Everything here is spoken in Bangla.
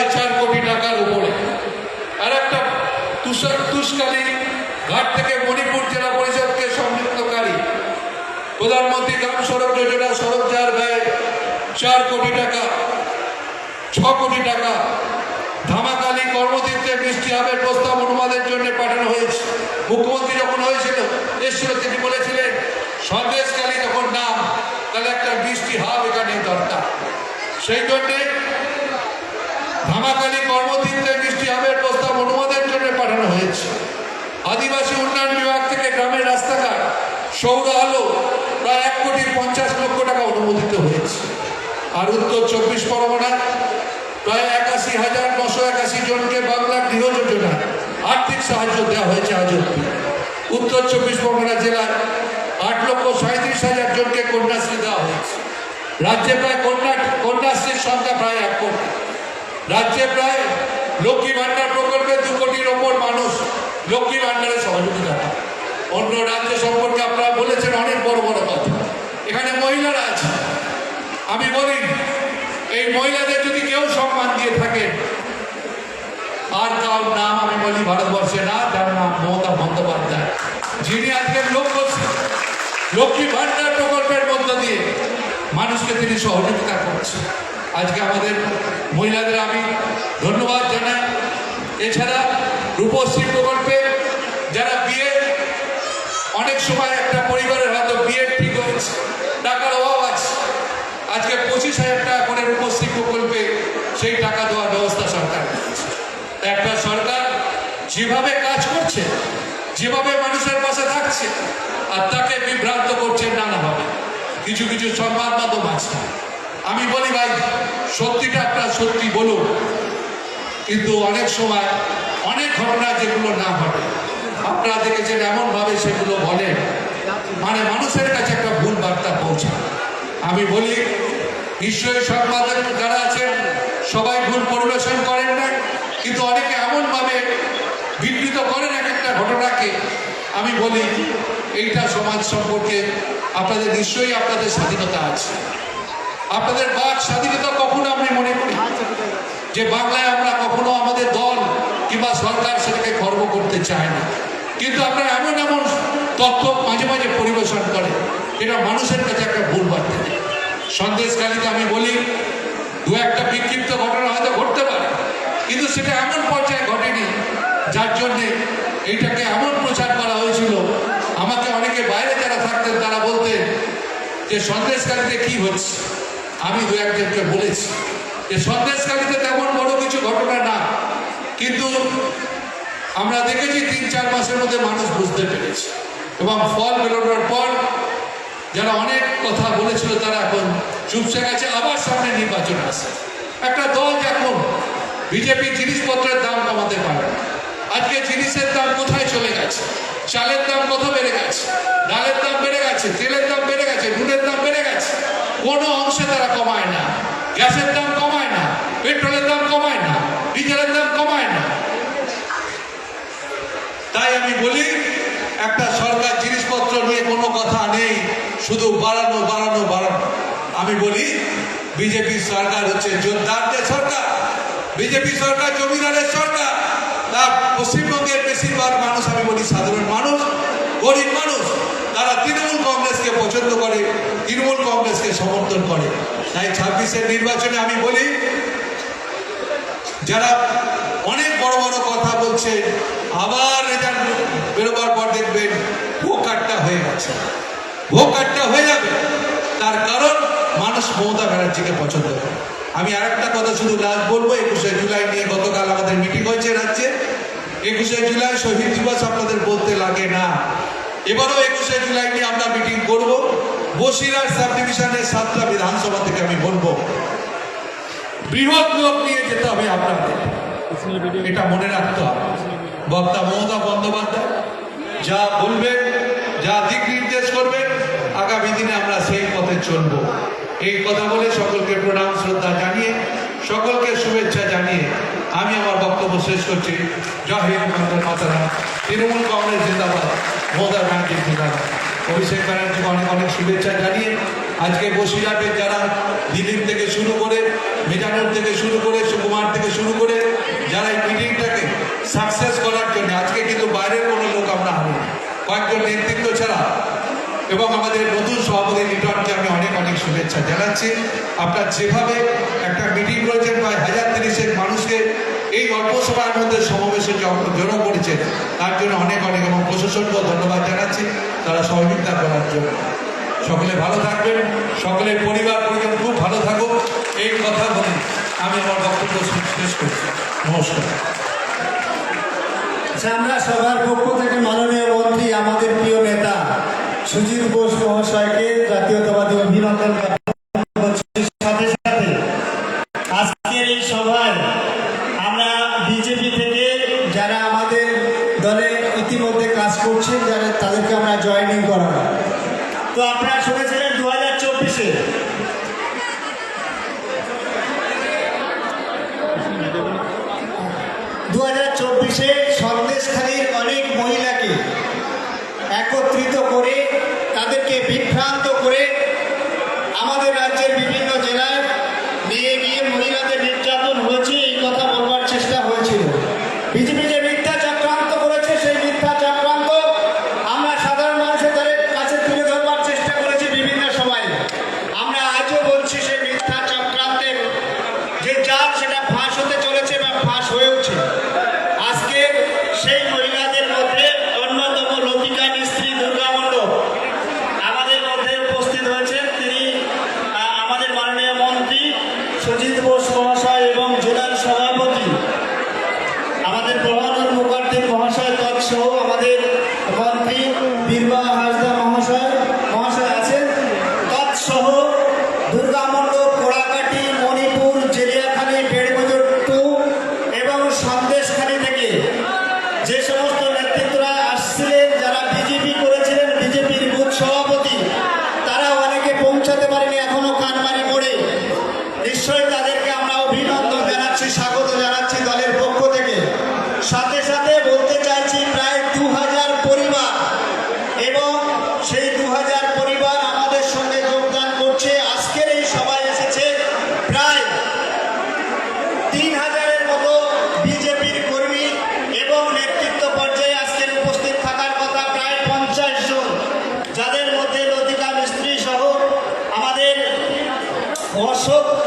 প্রায় চার কোটি টাকার উপরে। আর একটা তুষার তুষকালী ঘাট থেকে মণিপুর জেলা পরিষদকে সংযুক্তকারী প্রধানমন্ত্রী গ্রাম সড়ক যোজনা সড়ক যার ব্যয় চার কোটি টাকা, ছ কোটি টাকা। ধামাকালী কর্মতীর্থে বৃষ্টি হাবের প্রস্তাব অনুবাদের জন্য পাঠানো হয়েছে। মুখ্যমন্ত্রী যখন হয়েছিল, এসেছিল তিনি বলেছিলেন সন্দেশকালী যখন নাম, তাহলে একটা বৃষ্টি হাব এখানে দরকার। সেই জন্যে ধামাকালী কর্মতীর্থে বৃষ্টি হাবের প্রস্তাব অনুবাদের জন্য পাঠানো হয়েছে। আদিবাসী উন্নয়ন বিভাগ থেকে গ্রামের রাস্তাঘাট সৌর আলো প্রায় এক কোটি পঞ্চাশ লক্ষ টাকা অনুমোদিত হয়েছে। আর উত্তর চব্বিশ পরগনায় প্রায় একাশি হাজার নশো একাশি জনকে বাংলা গৃহ যোজনা আর্থিক সাহায্য দেওয়া হয়েছে আজ উত্তর চব্বিশ পরগনা জেলায় আট লক্ষ সাঁত্রিশ হাজার জনকে কন্যাশ্রী দেওয়া হয়েছে। রাজ্যে প্রায় কন্যা কন্যাশ্রীর সংখ্যা প্রায় এক কোটি। রাজ্যে প্রায় লক্ষ্মী ভাণ্ডার প্রকল্পে দু কোটির ওপর মানুষ লক্ষ্মী ভাণ্ডারের সহযোগিতা অন্য রাজ্য সম্পর্কে আপনারা বলেছেন অনেক বড় বড় কথা। এখানে মহিলারা আছে। আমি বলি, এই মহিলাদের যদি কেউ সম্মান দিয়ে থাকে, আর কার নাম আমি বলি ভারতবর্ষে না, যার নাম মমতা বন্দ্যোপাধ্যায়। যিনি আজকের লক্ষ্য লক্ষ্মী ভাণ্ডার প্রকল্পের মধ্য দিয়ে মানুষকে তিনি সহযোগিতা করছেন। আজকে আমাদের মহিলাদের আমি ধন্যবাদ জানাই। এছাড়া রূপশ্রী প্রকল্পে যারা বিয়ে, অনেক সময় একটা পরিবারের হয়তো বিয়ে ঠিক হয়েছে, টাকার অভাব আছে। আজকে পঁচিশ হাজার টাকা করে রূপশ্রী প্রকল্পে সেই টাকা দেওয়ার ব্যবস্থা সরকার একটা সরকার যেভাবে কাজ করছে, যেভাবে মানুষের পাশে থাকছে, আর তাকে বিভ্রান্ত করছে নানাভাবে। কিছু কিছু সংবাদ মাধ্যম আছে। আমি বলি ভাই, সত্যিটা একটা সত্যি বলুন। কিন্তু অনেক সময় অনেক ঘটনা যেগুলো না ঘটে, আপনারা দেখেছেন এমনভাবে সেগুলো বলেন মানে মানুষের কাছে একটা ভুল বার্তা পৌঁছায়। আমি বলি, নিশ্চয়ই সংবাদের যারা আছেন, সবাই ভুল পরিবেশন করেন না কিন্তু অনেকে এমনভাবে বিকৃত করেন এক একটা ঘটনাকে। আমি বলি, এইটা সমাজ সম্পর্কে আপনাদের নিশ্চয়ই আপনাদের স্বাধীনতা আছে। আপনাদের বাক স্বাধীনতা কখনো আপনি মনে করি? যে বাংলায় আমরা কখনো আমাদের দল কিংবা সরকার সেটাকে গর্ব করতে চায় না। কিন্তু আপনারা এমন এমন তথ্য মাঝে মাঝে পরিবেশন করে এটা মানুষের কাছে একটা ভুল বার্তা। দেয় সন্দেশকালীতে আমি বলি দু একটা বিক্ষিপ্ত ঘটনা হয়তো ঘটতে পারে কিন্তু সেটা এমন পর্যায়ে ঘটেনি যার জন্যে এইটাকে এমন প্রচার করা হয়েছিল। আমাকে অনেকে বাইরে যারা থাকতেন তারা বলতেন যে সন্দেশকালীতে কি হচ্ছে? আমি দু একজনকে বলেছি যে সন্দেশকালীতে তেমন বড় কিছু ঘটনা না। কিন্তু আমরা দেখেছি তিন চার মাসের মধ্যে মানুষ বুঝতে পেরেছে। এবং ফল বেরোনোর পর যারা অনেক কথা বলেছিল, তারা এখন চুপসে গেছে আবার সামনে নির্বাচন আসে একটা দল এখন বিজেপি জিনিসপত্রের দাম কমাতে পারে। আজকে জিনিসের দাম কোথায় চলে গেছে? চালের দাম কত বেড়ে গেছে? ডালের দাম বেড়ে গেছে? তেলের দাম বেড়ে গেছে? নুনের দাম বেড়ে কোনো অংশে তারা কমায় না। গ্যাসের দাম কমায় না, পেট্রোলের দাম কমায় না, ডিজেলের দাম কমায় না। তাই আমি বলি, একটা সরকার জিনিসপত্র নিয়ে কোনো কথা নেই, শুধু বাড়ানো বাড়ানো বাড়ানো। আমি বলি, বিজেপি সরকার হচ্ছে যোদ্ধারদের সরকার। বিজেপি সরকার জমিদারের সরকার। তার পশ্চিমবঙ্গের বেশিরভাগ মানুষ, আমি বলি সাধারণ মানুষ, গরিব মানুষ, তারা তৃণমূল কংগ্রেসকে পছন্দ করে। তৃণমূল কংগ্রেসকে সমর্থন করে। তাই ছাব্বিশের নির্বাচনে আমি বলি, যারা অনেক বড় বড় কথা বলছে, আবার রেজাল্ট বেরোবার পর দেখবেন ভোকারটা হয়ে গেছে। ভোকারটা হয়ে যাবে। তার কারণ মানুষ মমতা ব্যানার্জিকে পছন্দ করে। আমি আরেকটা কথা শুধু লাস্ট বলব, একুশে জুলাই নিয়ে গতকাল আমাদের মিটিং হয়েছে রাজ্যে। একুশে জুলাই শহীদ দিবস আপনাদের বলতে লাগে না। এবারও একুশে জুলাই নিয়ে আমরা মিটিং করব। বসিরহাট সাব ডিভিশনের সাতটা বিধানসভা থেকে আমি বলব বৃহৎ লোক নিয়ে যেতে হবে আপনাদের। এটা মনে রাখতে হবে। বক্তা মমতা বন্দ্যোপাধ্যায় যা বলবেন, যা দিক নির্দেশ করবেন, আগামী দিনে আমরা সেই পথে চলব। এই কথা বলে সকলকে প্রণাম, শ্রদ্ধা জানিয়ে, সকলকে শুভেচ্ছা জানিয়ে আমি আমার বক্তব্য শেষ করছি। জয় হিন্দ মাতারা তৃণমূল কংগ্রেস জিন্দাবাদ। মমতা ব্যানার্জি জিন্দাবাদ। অভিষেক ব্যানার্জিকে অনেক অনেক শুভেচ্ছা জানিয়ে আজকে বসিরহাটের যারা দিলীপ থেকে শুরু করে মেজানুর থেকে শুরু করে সুকুমার থেকে শুরু করে যারা এই মিটিংটাকে সাকসেস করার জন্য আজকে কিন্তু বাইরের কোনো লোক আমরা হারি কয়েকজন নেতৃত্ব ছাড়া এবং আমাদের নতুন সভাপতি লিটনকে আমি অনেক অনেক শুভেচ্ছা জানাচ্ছি। আপনার যেভাবে একটা মিটিং করেছেন প্রায় হাজার তিরিশের মানুষকে এই অল্প সময়ের মধ্যে সমাবেশে জড়ো করেছেন তার জন্য অনেক অনেক এবং প্রশাসনকেও ধন্যবাদ জানাচ্ছি। তারা সহযোগিতা করার জন্য। সকলে ভালো থাকবেন, সকলের পরিবার পরিজন খুব ভালো থাকুক। এই কথা বলে আমি আমার বক্তব্য শেষ করছি। নমস্কার। আচ্ছা, আমরা সবার পক্ষ থেকে মাননীয় মন্ত্রী, আমাদের প্রিয় নেতা সুজিত বোস মহাশয়কে জাতীয়তাবাদী অভিনন্দন তাদেরকে বিভ্রান্ত রহমান মুখার্জি মহাশয় তৎসহ আমাদের passou